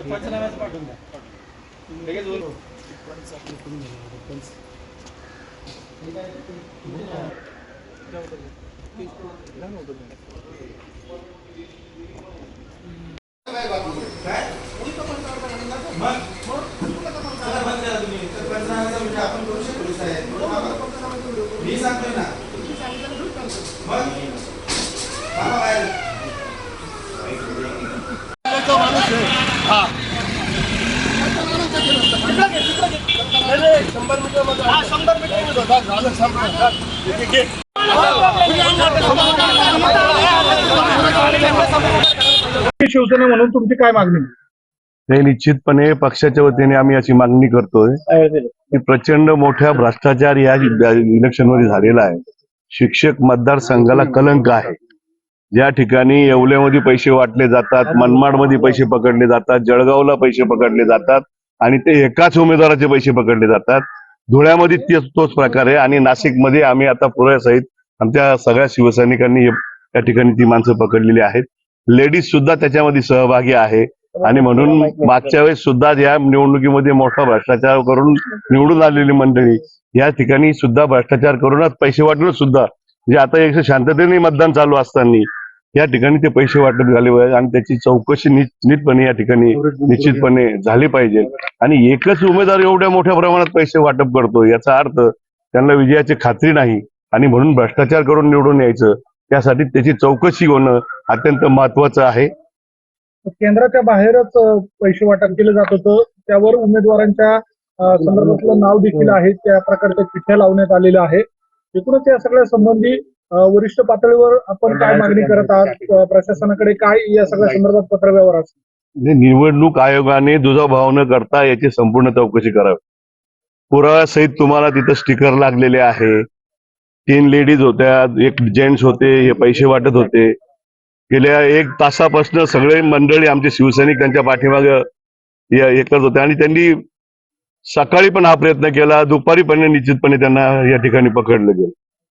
पंचनाम्याच पाठवून द्या लगेच तर पंचनाम्याचा विषय शंभर मीटर शकतो साहेब. मी सांगतोय मग थांबा बाहेर. शिवसेना म्हणून तुमची काय मागणी? हे निश्चितपणे पक्षाच्या वतीने आम्ही अशी मागणी करतोय. की प्रचंड मोठ्या भ्रष्टाचार या इलेक्शनमध्ये झालेला आहे. शिक्षक मतदारसंघाला कलंक आहे. ज्या ठिकाणी येवल्यामध्ये पैसे वाटले जातात मनमाडमध्ये पैसे पकडले जातात जळगावला पैसे पकडले जातात आणि ते एकाच उमेदवाराचे पैसे पकडले जातात धुळ्यामध्ये तेच तोच प्रकार आहे. आणि नाशिकमध्ये आम्ही आता पुण्यासहित आमच्या सगळ्या शिवसैनिकांनी त्या ठिकाणी ती माणसं पकडलेली आहेत. लेडीज सुद्धा त्याच्यामध्ये सहभागी आहे. आणि म्हणून मागच्या वेळेस सुद्धा या निवडणुकीमध्ये मोठा भ्रष्टाचार करून निवडून आलेली मंडळी या ठिकाणी सुद्धा भ्रष्टाचार करूनच पैसे वाटूनच सुद्धा म्हणजे आता एक शांततेने मतदान चालू असताना या ठिकाणी ते पैसे वाटप झाले पाहिजे आणि त्याची चौकशी नीटपणे या ठिकाणी निश्चितपणे झाली पाहिजे. आणि एकच उमेदवार एवढ्या मोठ्या प्रमाणात पैसे वाटप करतो याचा अर्थ त्यांना विजयाची खात्री नाही आणि म्हणून भ्रष्टाचार करून निवडून यायचं त्यासाठी त्याची चौकशी होणं अत्यंत महत्वाचं आहे. केंद्राच्या बाहेरच पैसे वाटप केलं जात होतं. त्यावर उमेदवारांच्या संदर्भातलं नाव देखील आहे. त्या प्रकारच्या चिठ्ठ्या लावण्यात आलेल्या आहे एकूणच या सगळ्या संबंधी वरिष्ठ पातळीवर आपण काय मागणी करत आहात? अ, प्रशासनाकडे काय या सगळ्या संदर्भात पत्रव्यवहार असतो म्हणजे निवडणूक आयोगाने दुजाभाव न करता याची संपूर्ण चौकशी करावी. पुराव्यासहित तुम्हाला तिथं स्टिकर लागलेले आहे. तीन लेडीज होत्या एक जेंट्स होते हे पैसे वाटत होते. गेल्या एक तासापासून सगळे मंडळी आमचे शिवसैनिक त्यांच्या पाठीमागे हे करत होते आणि त्यांनी सकाळी पण हा प्रयत्न केला दुपारी पण निश्चितपणे त्यांना या ठिकाणी पकडलं गेलं.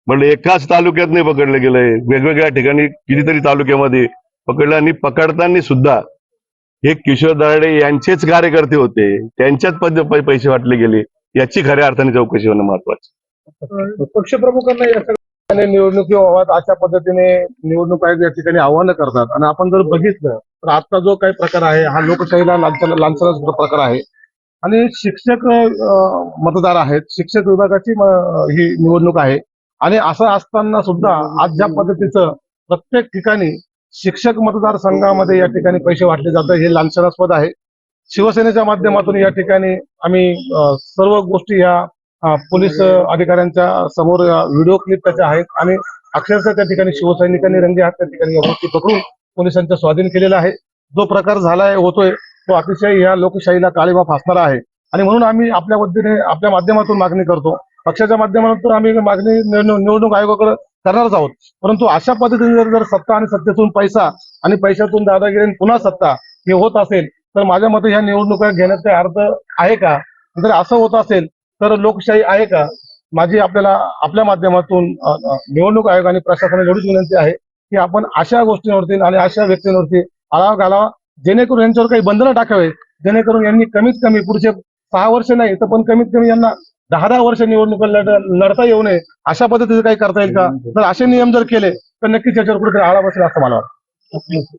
म्हणजे एकाच तालुक्यात नाही पकडलं गेलंय. वेगवेगळ्या ठिकाणी कितीतरी तालुक्यामध्ये पकडलं आणि पकडताना सुद्धा हे किशोर दराडे यांचेच कार्यकर्ते होते. त्यांच्याच पद पैसे वाटले गेले. याची खऱ्या अर्थाने चौकशी होणं महत्वाचं पक्षप्रमुखांना या सगळ्या निवडणुकी अशा पद्धतीने निवडणूक आयोग या ठिकाणी आव्हानं करतात. आणि आपण जर बघितलं तर आता जो काही प्रकार आहे हा लोकशाहीला लांछन लांछनाचा प्रकार आहे. आणि शिक्षक मतदार आहेत. शिक्षक विभागाची ही निवडणूक आहे. आणि असं असताना सुद्धा आज ज्या पद्धतीचं प्रत्येक ठिकाणी शिक्षक मतदारसंघामध्ये या ठिकाणी पैसे वाटले जातात हे लांछनास्पद आहे. शिवसेनेच्या माध्यमातून या ठिकाणी आम्ही सर्व गोष्टी ह्या अं, पोलीस अधिकाऱ्यांच्या समोर व्हिडिओ क्लिप त्याच्या आहेत आणि अक्षरशः त्या ठिकाणी शिवसैनिकांनी रंगे हात त्या ठिकाणी या गोष्टी पकडून पोलिसांच्या स्वाधीन केलेला आहे. जो प्रकार झालाय होतोय तो अतिशय या लोकशाहीला काळीमा फासणारा आहे. आणि म्हणून आम्ही आपल्या वतीने आपल्या माध्यमातून मागणी करतो पक्षाच्या माध्यमातून आम्ही मागणी निवडणूक आयोगाकडे करणारच आहोत. परंतु अशा पद्धतीने जर जर सत्ता आणि सत्तेतून पैसा आणि पैशातून दादागिरी पुन्हा सत्ता हे होत असेल तर माझ्या मते ह्या निवडणुका घेण्याचा अर्थ आहे का? जर असं होत असेल तर लोकशाही आहे का? माझी आपल्याला आपल्या माध्यमातून निवडणूक आयोग आणि प्रशासनाला एवढीच विनंती आहे की आपण अशा गोष्टींवरती आणि अशा व्यक्तींवरती आळाव घालावा जेणेकरून यांच्यावर काही बंधनं टाकावे जेणेकरून यांनी कमीत कमी पुढचे सहा वर्ष नाही तर पण कमीत कमी यांना दहा दहा वर्ष निवडणुका लढ लढता येऊ नये अशा पद्धतीचे काही करता येईल का? जर असे नियम जर केले तर नक्कीच याच्यावर कुठेतरी आळा बसेल असं मला वाटतं.